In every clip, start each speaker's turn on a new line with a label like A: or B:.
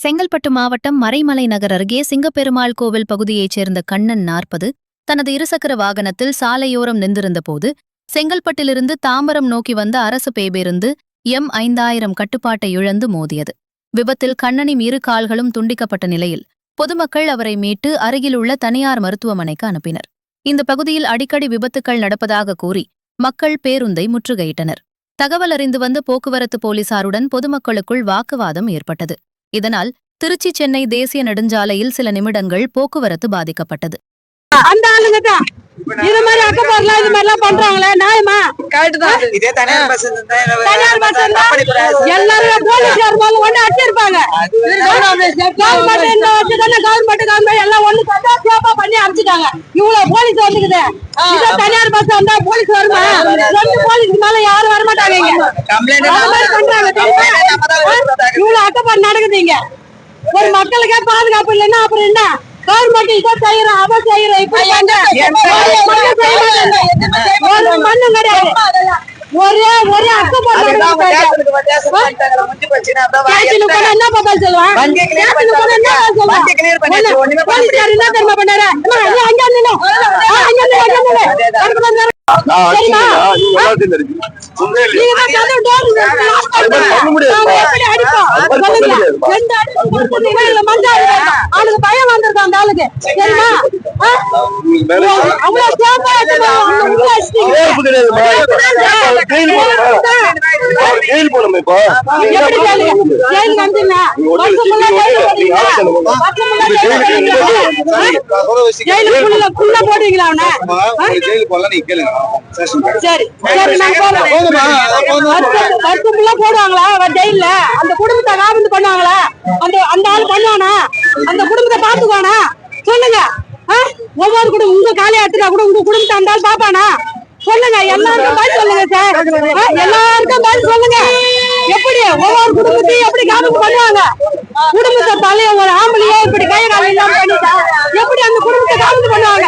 A: செங்கல்பட்டு மாவட்டம் மறைமலை நகர் அருகே சிங்கப்பெருமாள் கோவில் பகுதியைச் சேர்ந்த கண்ணன் நாற்பது தனது இருசக்கர வாகனத்தில் சாலையோரம் நின்றிருந்தபோது செங்கல்பட்டிலிருந்து தாம்பரம் நோக்கி வந்த அரசு பேபேருந்து எம் ஐந்தாயிரம் கட்டுப்பாட்டை இழந்து மோதியது. விபத்தில் கண்ணனின் இரு கால்களும் துண்டிக்கப்பட்ட நிலையில் பொதுமக்கள் அவரை மீட்டு அருகிலுள்ள தனியார் மருத்துவமனைக்கு அனுப்பினர். இந்த பகுதியில் அடிக்கடி விபத்துக்கள் நடப்பதாக கூறி மக்கள் பேருந்தை முற்றுகையிட்டனர். தகவல் அறிந்து வந்த போக்குவரத்து போலீசாருடன் பொதுமக்களுக்குள் வாக்குவாதம் ஏற்பட்டது. இதனால் திருச்சி சென்னை தேசிய நெடுஞ்சாலையில் சில நிமிடங்கள் போக்குவரத்து பாதிக்கப்பட்டது.
B: அந்த ஆளுங்க தான். இது மாதிரி அக்கப்பாரெல்லாம் இது மாதிரி எல்லாம் பண்றாங்களே நியாயமா
C: கரெக்ட். இதே தனியார் பஸ்
B: தனியார் பஸ் எல்லாரும் போலீஸ்கார் ஒண்ணு அடிச்சிருப்பாங்க. கவர்மெண்ட் இந்த வருஷம் தானே கவர்மெண்ட் கவர்மெண்ட் எல்லாம் ஒண்ணு பண்ணி அடிச்சிட்டாங்க இவ்வளவு போலீஸ் வந்துக்குது. இதே தனியார் பஸ் வந்தா போலீஸ் வருமா? ரெண்டு போலீஸ் மேல யாரும் வரமாட்டாங்க? இவ்வளவு அக்கப்பாடு நடக்குது இங்க. ஒரு மக்களுக்கே பாதுகாப்பு இல்லைன்னா அப்புறம் என்ன? கவர்மெண்ட் இதை செய்யறோம் அதை செய்யறோம். இப்ப மண்ணும் கிடையாது. ஒரே ஒரே ஸ்டேஷனுக்கு போனா என்ன பதில் சொல்லுவான் என்ன தெரியுமா பண்ணாரு? அங்க நின்னு. அங்க நின்னு, பயம் வந்திருக்கும் அந்த ஆளுக்கு. சரிமா
D: ஜெயில் ஜெயில்
B: போடுவீங்களா? ஜெயில்ல அந்த குடும்பத்தை காவந்து பண்ணுவாங்களா அந்த அந்த ஆள் பண்ணுவானா அந்த குடும்பத்தை பாத்துக்குவானா சொல்லுங்க? ஒவ்வொரு கூட உங்க காலையை கூட உங்க குடும்பத்தை இருந்தாலும் பாப்பானா சொல்லுங்க எல்லாருக்கும் பதில் சொல்லுங்க சார் எல்லாருக்கும் பதில் சொல்லுங்க. எப்படி? ஒவ்வொரு குடும்பத்தையும் எப்படி காவந்து பண்ணுவாங்க? குடும்பத்தை தலைய ஒரு ஆம்பளையோ இப்படி கை கால இல்லாம பண்ணிட்டா எப்படி அந்த குடும்பத்தை காவந்து பண்ணுவாங்க?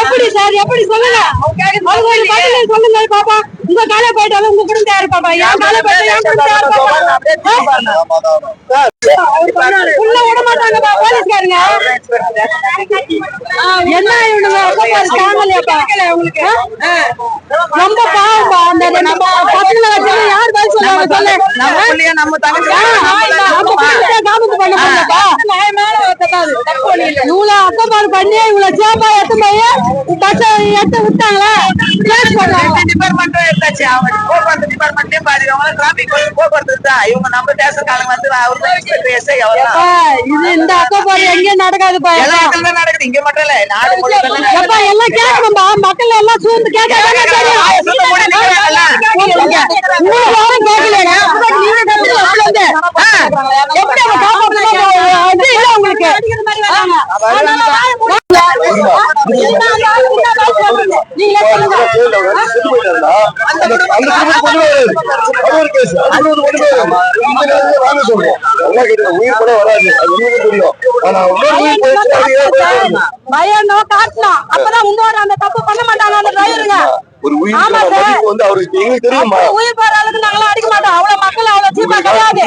B: எப்படி சார் எப்படி சொல்லுங்க? சொல்லுங்க பாப்பா. உங்க காலை போயிட்டாலும் உங்க குடும்பம் யாரு பாப்பா? என் காலை போயிட்டா உள்ள விட மாட்டாங்கப்பா போலீஸ்காரங்க. என்ன இவனுங்க உங்களுக்கு காங்கலையாப்பா ரொம்ப பாவம்பா அந்த நம்ம பசங்களை வச்சு யார் இவ்வளவு அக்கப்பாடு பண்ணி இவ்வளவு சேப்பா எடுத்து போய் பஸ் எடுத்து விட்டாங்களா?
C: டிபார்ட்மெண்ட் எடுத்தாச்சு. அவங்க போக்குவரத்து டிபார்ட்மெண்ட்லயும் பாதி அவங்க டிராபிக் போக்குவரத்து தான் இவங்க நம்ம ஸ்டேஷன்காரங்க வந்து அவரு
B: இந்த அக்கப்பாடு எங்கேயும் நடக்காதுப்பா
C: எல்லா இடத்துல நடக்குது. இங்க மட்டும் இல்ல நாடு
B: எல்லாம் கேட்கணும்பா. மக்கள் எல்லாம் சூழ்ந்து கேட்கறாங்க தெரியும்
C: சொல்ல கூட நிக்கிறாங்கல்ல.
B: உங்களுக்கு யாரும் கேட்கலையா? நீங்க கத்துறது அப்படி வந்து. ஆ, எப்படி அவங்க காப்பாத்தணும்? அது இல்ல உங்களுக்கு. நீங்களே சொல்லுங்க.
D: ஜெயில்ல அவர் செத்து போயிட்டாருன்னா, அந்த அந்த குடும்பத்துக்கு ஒண்ணுமே வராது. அது ஒரு கேஸ். அது ஒரு ஒண்ணுமே வராது. இந்த நேரத்துல நாங்க சொல்றோம். நல்லா கேட்டுங்க. உயிர் கூட வராது. அது உங்களுக்கு தெரியும். ஆனா உயிர் போயிடுச்சு,
B: அப்பதான் இன்னொரு அந்த தப்பு பண்ண மாட்டாங்க அந்த டிரைவருங்க
D: ஒரு உயிர் வந்து அவருக்கு எங்களுக்கு தெரியுமா
B: உயிர் போற அளவுக்கு நாங்களாம் அடிக்க மாட்டோம் அவ்வளவு மக்கள் அவ்வளவு சீப்பா கிடையாது